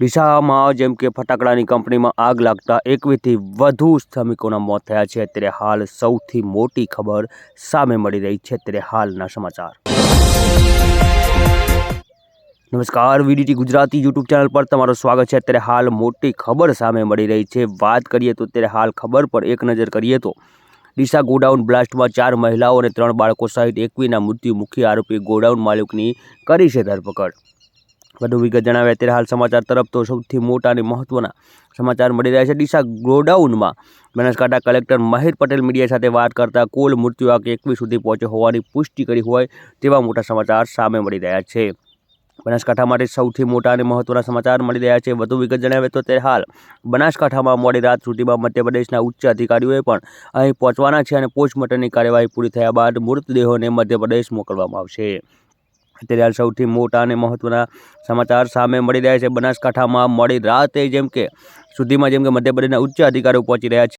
ડીસામાં જેમ કે ફટાકડાની કંપનીમાં આગ લાગતા એકવીસથી વધુ શ્રમિકોના મોત થયા છે. ત્યારે હાલ સૌથી મોટી ખબર સામે મળી રહી છે. ત્યારે હાલના સમાચાર. નમસ્કાર, વીડીટી ગુજરાતી યુટ્યુબ ચેનલ પર તમારું સ્વાગત છે. અત્યારે હાલ મોટી ખબર સામે મળી રહી છે. વાત કરીએ તો અત્યારે હાલ ખબર પર એક નજર કરીએ તો ડીસા ગોડાઉન બ્લાસ્ટમાં ચાર મહિલાઓ અને ત્રણ બાળકો સહિત એકવીના મૃત્યુ મુખ્ય આરોપી ગોડાઉન માલિકની કરી છે ધરપકડ. વધુ વિગત જણાવે અત્યારે હાલ સમાચાર તરફ તો સૌથી મોટા અને મહત્વના સમાચાર મળી રહ્યા છે. ડીસા ગોડાઉનમાં બનાસકાંઠા કલેક્ટર મહેર પટેલ મીડિયા સાથે વાત કરતા કુલ મૃત્યુ આંક એકવીસ સુધી પહોંચ્યો હોવાની પુષ્ટિ કરી હોય તેવા મોટા સમાચાર સામે મળી રહ્યા છે. બનાસકાંઠા માટે સૌથી મોટા અને મહત્વના સમાચાર મળી રહ્યા છે. વધુ વિગત જણાવે તો તે હાલ બનાસકાંઠામાં મોડી રાત સુધીમાં મધ્યપ્રદેશના ઉચ્ચ અધિકારીઓએ પણ અહીં પહોંચવાના છે અને પોસ્ટમોર્ટમની કાર્યવાહી પૂરી થયા બાદ મૃતદેહોને મધ્યપ્રદેશ મોકલવામાં આવશે. અત્યારે હાલ સૌથી મોટા અને મહત્ત્વના સમાચાર સામે મળી રહ્યા છે. બનાસકાંઠામાં મોડી રાતે જેમ કે સુધીમાં જેમ કે મધ્યપ્રદેશના ઉચ્ચ અધિકારીઓ પહોંચી રહ્યા છે.